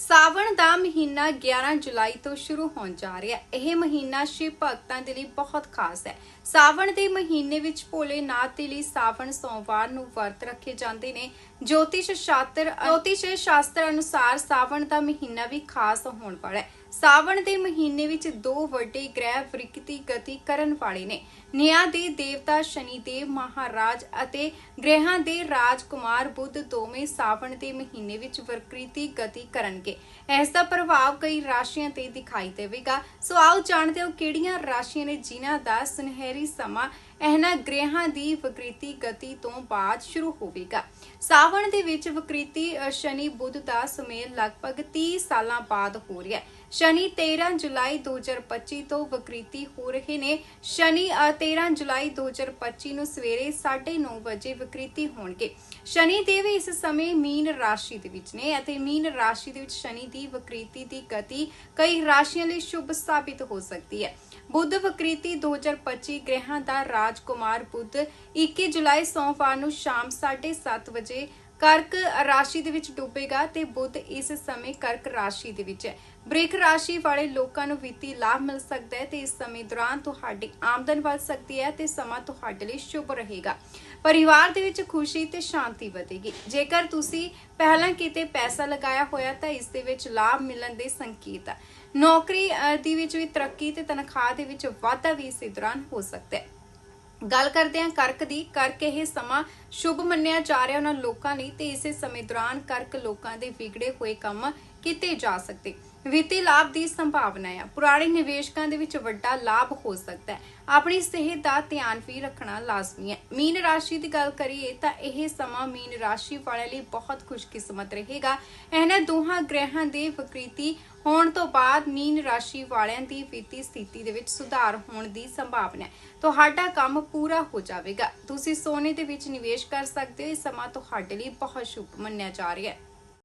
ਸਾਵਣ ਦਾ ਮਹੀਨਾ 11 ਜੁਲਾਈ ਤੋਂ ਸ਼ੁਰੂ ਹੋਣ ਜਾ ਰਿਹਾ ਹੈ। ਇਹ ਮਹੀਨਾ ਸ਼ਿਵ ਭਗਤਾਂ ਦੇ ਲਈ ਬਹੁਤ ਖਾਸ ਹੈ। ਸਾਵਣ ਦੇ ਮਹੀਨੇ ਵਿੱਚ ਭੋਲੇ ਨਾਥ ਦੇ ਲਈ ਸਾਵਣ ਸੋਮਵਾਰ ਨੂੰ ਵਰਤ ਰੱਖੇ ਜਾਂਦੇ ਨੇ। ਜੋਤਿਸ਼ ਸ਼ਾਸਤਰ ਜੋਤਿਸ਼ ਸ਼ਾਸਤਰ ਅਨੁਸਾਰ ਸਾਵਣ ਦਾ ਮਹੀਨਾ ਵੀ ਖਾਸ ਹੋਣ ਵਾਲਾ ਹੈ। ਸਾਵਣ ਦੇ ਮਹੀਨੇ ਵਿੱਚ ਦੋ ਵੱਡੇ ਗ੍ਰਹਿ ਵਿਕ੍ਰਿਤੀ ਗਤੀ ਕਰਨ ਵਾਲੇ ਨੇ। ਨਿਆਂ ਦੇ ਦੇਵਤਾ ਸ਼ਨੀ ਦੇਵ ਮਹਾਰਾਜ ਅਤੇ ਗ੍ਰਹਿਾਂ ਦੇ ਰਾਜਕੁਮਾਰ ਬੁੱਧ ਦੋਵੇਂ ਸਾਵਣ ਦੇ ਮਹੀਨੇ ਵਿੱਚ ਵਿਕ੍ਰਿਤੀ ਗਤੀ ਕਰਨਗੇ। ਇਸ ਦਾ ਪ੍ਰਭਾਵ ਕਈ ਰਾਸ਼ੀਆਂ ਤੇ ਦਿਖਾਈ ਦੇਵੇਗਾ। ਸੋ ਆਓ ਜਾਣਦੇ ਹਾਂ ਕਿਹੜੀਆਂ ਰਾਸ਼ੀਆਂ ਨੇ ਜਿਨ੍ਹਾਂ ਦਾ ਸੁਨਹਿਰੀ ਸਮਾਂ ਇਹਨਾਂ ਗ੍ਰਹਿਾਂ ਦੀ ਵਿਕ੍ਰਿਤੀ ਗਤੀ ਤੋਂ ਬਾਅਦ ਸ਼ੁਰੂ ਹੋਵੇਗਾ? ਸਾਵਣ ਦੇ ਵਿੱਚ ਵਿਕ੍ਰਿਤੀ ਸ਼ਨੀ, ਬੁੱਧ ਦਾ ਸੁਮੇਲ ਲਗਭਗ 30 ਸਾਲਾਂ ਬਾਅਦ ਹੋ ਰਿਹਾ ਹੈ। ਸ਼ਨੀ 13 ਜੁਲਾਈ 2025 ਤੋਂ ਵਿਕ੍ਰਿਤੀ ਹੋ ਰਹੇ ਨੇ। ਸ਼ਨੀ ਅ, 13 ਜੁਲਾਈ 2025 ਨੂੰ ਸਵੇਰੇ 9:30 ਵਜੇ ਵਿਕ੍ਰਿਤੀ ਹੋਣਗੇ। ਸ਼ਨੀ ਦੇਵ ਇਸ ਸਮੇਂ ਮੀਨ ਰਾਸ਼ੀ ਦੇ ਵਿੱਚ ਨੇ ਅਤੇ ਮੀਨ ਰਾਸ਼ੀ ਦੇ ਵਿੱਚ ਸ਼ਨੀ ਦੀ ਵਿਕ੍ਰਿਤੀ ਦੀ ਗਤੀ ਕਈ ਰਾਸ਼ੀਆਂ ਲਈ ਸ਼ੁਭ ਸਾਬਿਤ ਹੋ ਸਕਦੀ ਹੈ। ਬੁੱਧ ਵਿਕ੍ਰਿਤੀ 2025 ਗ੍ਰਹਿਾਂ ਦਾ ਰਾਜਕੁਮਾਰ ਬੁੱਧ 21 ਜੁਲਾਈ ਸੋਮਵਾਰ ਨੂੰ ਸ਼ਾਮ 7:30 ਵਜੇ ਕਰਕ ਰਾਸ਼ੀ ਦੇ ਵਿੱਚ ਡੁੱਬੇਗਾ ਤੇ ਬੁੱਧ ਇਸ ਸਮੇਂ ਕਰਕ ਰਾਸ਼ੀ ਦੇ ਵਿੱਚ ਹੈ। ਬ੍ਰਿਕ ਰਾਸ਼ੀ ਵਾਲੇ ਲੋਕਾਂ ਨੂੰ ਵਿੱਤੀ ਲਾਭ ਮਿਲ ਸਕਦਾ ਹੈ ਤੇ ਇਸ ਸਮੇਂ ਦੌਰਾਨ ਤੁਹਾਡੀ ਆਮਦਨ ਵੱਧ ਸਕਦੀ ਹੈ ਤੇ ਸਮਾਂ ਤੁਹਾਡੇ ਲਈ ਸ਼ੁਭ ਰਹੇਗਾ। ਪਰਿਵਾਰ ਦੇ ਵਿੱਚ ਖੁਸ਼ੀ ਤੇ ਸ਼ਾਂਤੀ ਵਧੇਗੀ। ਜੇਕਰ ਤੁਸੀਂ ਪਹਿਲਾਂ ਕਿਤੇ ਪੈਸਾ ਲਗਾਇਆ ਹੋਇਆ ਤਾਂ ਇਸ ਦੇ ਵਿੱਚ ਲਾਭ ਮਿਲਣ ਦੇ ਸੰਕੇਤ ਆ। ਨੌਕਰੀ ਅ, ਦੀ ਵਿੱਚ ਵੀ ਤਰੱਕੀ ਤੇ ਤਨਖਾਹ ਦੇ ਵਿੱਚ ਵਾਧਾ ਵੀ ਇਸੇ ਦੌਰਾਨ ਹੋ ਸਕਦਾ ਹੈ। ਗੱਲ ਕਰਦੇ ਹਾਂ ਕਰਕ ਦੀ। ਕਰਕ ਇਹ ਸਮਾਂ ਸ਼ੁਭ ਮੰਨਿਆ ਜਾ ਰਿਹਾ ਉਹਨਾਂ ਲੋਕਾਂ ਲਈ ਤੇ ਇਸੇ ਸਮੇਂ ਦੌਰਾਨ ਕਰਕ ਲੋਕਾਂ ਦੇ ਵਿਗੜੇ ਹੋਏ ਕੰਮ ਕੀਤੇ ਜਾ ਸਕਦੇ। ਵਿੱਤੀ ਲਾਭ ਦੀ ਸੰਭਾਵਨਾ ਹੈ ਪੁਰਾਣੇ ਨਿਵੇਸ਼ਕਾਂ ਦੇ ਵਿੱਚ ਵੱਡਾ ਲਾਭ ਹੋ ਸਕਦਾ ਹੈ। ਆਪਣੀ ਸਿਹਤ ਦਾ ਧਿਆਨ ਵੀ ਰੱਖਣਾ ਲਾਜ਼ਮੀ ਹੈ। ਮੀਨ ਰਾਸ਼ੀ ਦੀ ਗੱਲ ਕਰੀਏ ਤਾਂ ਇਹ ਸਮਾਂ ਮੀਨ ਰਾਸ਼ੀ ਵਾਲਿਆਂ ਲਈ ਬਹੁਤ ਖੁਸ਼ਕਿਸਮਤ ਰਹੇਗਾ। ਇਹਨਾਂ ਦੋਹਾਂ ਗ੍ਰਹਿਾਂ ਦੇ ਵਿਕ੍ਰਿਤੀ ਹੋਣ ਤੋਂ ਬਾਅਦ ਮੀਨ ਰਾਸ਼ੀ ਵਾਲਿਆਂ ਦੀ ਵਿੱਤੀ ਸਥਿਤੀ ਦੇ ਵਿੱਚ ਸੁਧਾਰ ਹੋਣ ਦੀ ਸੰਭਾਵਨਾ ਹੈ। ਤੁਹਾਡਾ ਕੰਮ ਪੂਰਾ ਹੋ ਜਾਵੇਗਾ। ਤੁਸੀਂ ਸੋਨੇ ਦੇ ਵਿੱਚ ਨਿਵੇਸ਼ ਕਰ ਸਕਦੇ ਹੋ। ਇਹ ਸਮਾਂ ਤੁਹਾਡੇ ਲਈ ਬਹੁਤ ਸ਼ੁਭ ਮੰਨਿਆ ਜਾ ਰਿਹਾ ਹੈ।